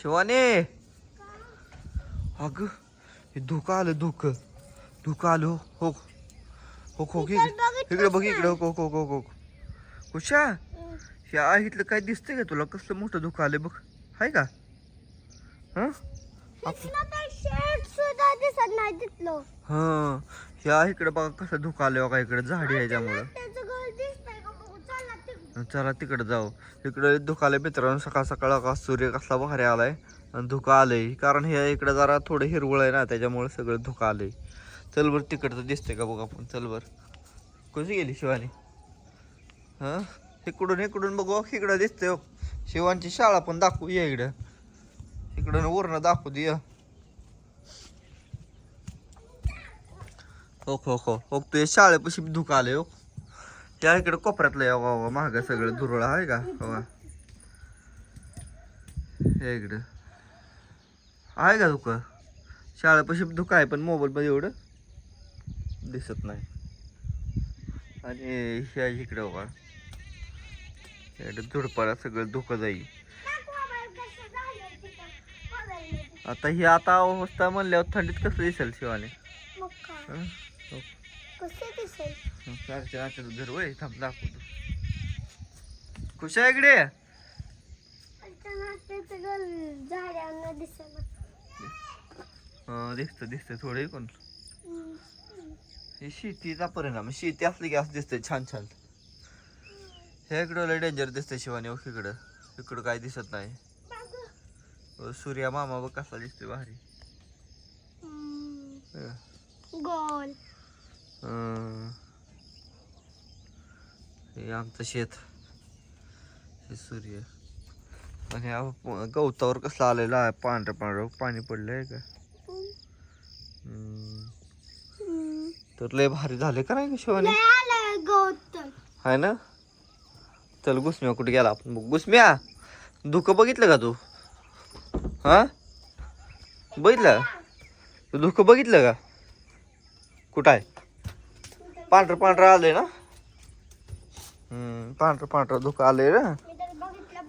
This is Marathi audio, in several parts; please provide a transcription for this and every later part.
शिवाने. अग हे धुकं आलं धुकं. धुकं आलं हो हो. हो हो बघितलंच इकडे बघ इकडे. हो हो हो हो. कुशा हे आ इथलं काय दिसतंय का तुला? कसलं मोठं धुकं आलंय बघ. हाय का? हं? हं. ह्या इकडे बघा कसं धुकं आलंय बघा इकडे झाडी आहे त्यामुळं त्याचं घर दिसतंय का बघू चला तिकडे. जाऊ. इकडे धुकाले मित्रांनो सकाळ सकाळ सूर्य कसला भारी आलाय आणि धुकं आलंय. कारण हे इकडे जरा थोडं हिरवळ आहे ना त्याच्यामुळे सगळं धुकं आलंय. चल बर तिकडचं दिसतंय का बघ आपण. चल बर. कशी गेली शिवानी? हा? इकडून इकडून बघू. इकडं दिसतंय हो. शिवांची शाळा पण दाखवू ये इकडं. इकडं वरनं दाखवू दे ओके हो हो हो. हो तू शाळेपाशी धुकं आलंय हो. त्या इकडे कोपऱ्यातलं या बाबा महाग सगळं धुरळ आहे का? या इकडं. आहे का धुकं शाळेपाशी धुकं आहे पण मोबाईल मध्ये एवढं दिसत नाही. आणि ह्या इकडे बघा. इकडे धुडपाला सगळं धुकं जाईल. मोबाईलमध्ये. आता ही आता अवस्था म्हणल्यावर थंडीत कसं दिसेल शिवाने. कसं दिसेल? सारख्या नात्याचं घर वय थांब दाखवतो. खुश आहे इकडे? झाडांना दिसेल. दिसतं दिसतं थोडं कोण. हे शेतीचा परिणाम. शेती असली की असं दिसतंय छान छान. हे इकडं लय डेंजर दिसतंय शिवानी ओक इकडं. इकडं काय दिसत नाही. सूर्या मामा बघ कसा दिसतोय भारी. गोल. हे आमचं शेत. हे सूर्य. आणि हा गवतावर कसला आलेला आहे? पांढरं पांढरं. पाणी पडलंय का? हम्म. हम्म. तर लय भारी झाले का नाही का शिवानी? आहे ना? चल गुसम्या कुठे गेला? आपण बघ. गुसम्या धुकं बघितलं का तू? हा? बघितलं? तू धुकं बघितलं का? कुठं आहे? पांढरं पांढरं आलंय ना? हम्म पांढरं पांढरं धुकं आलंय ना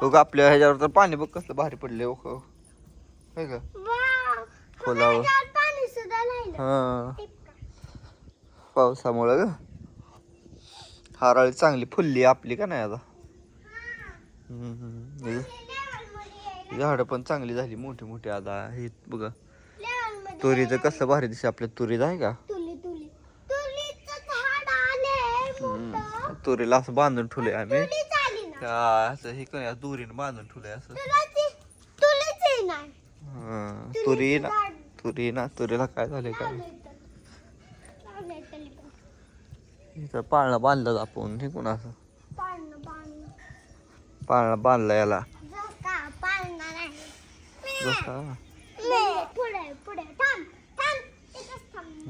बघ आपल्या ह्याच्यावर तर पाणी बघ कसलं भारी पडले हो का का? खोलावर. हा. पावसामुळं ग. हाराळी चांगली फुलली आपली का नाही आता? हम्म, हम्म. हे झाडं पण चांगली झाली मोठी मोठी आता. हे बघा. तुरीचं कसं भारी दिसते आपल्या तुरीत आहे का? तुरीला असं बांधून ठेवलंय आम्ही. असं हे काय दोरीनं बांधून ठेवलंय असं. हं. तुरी ना तुरी ना तुरीला काय झालंय काय. इथं पाळणं बांधलं आपण हे कोण असं? पाळणं बांधलं याला.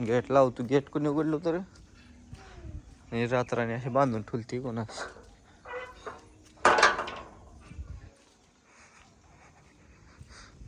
गेट लावतो गेट कोणी उघडलं तर? आणि रात्राने अशी बांधून ठेवली कोणास?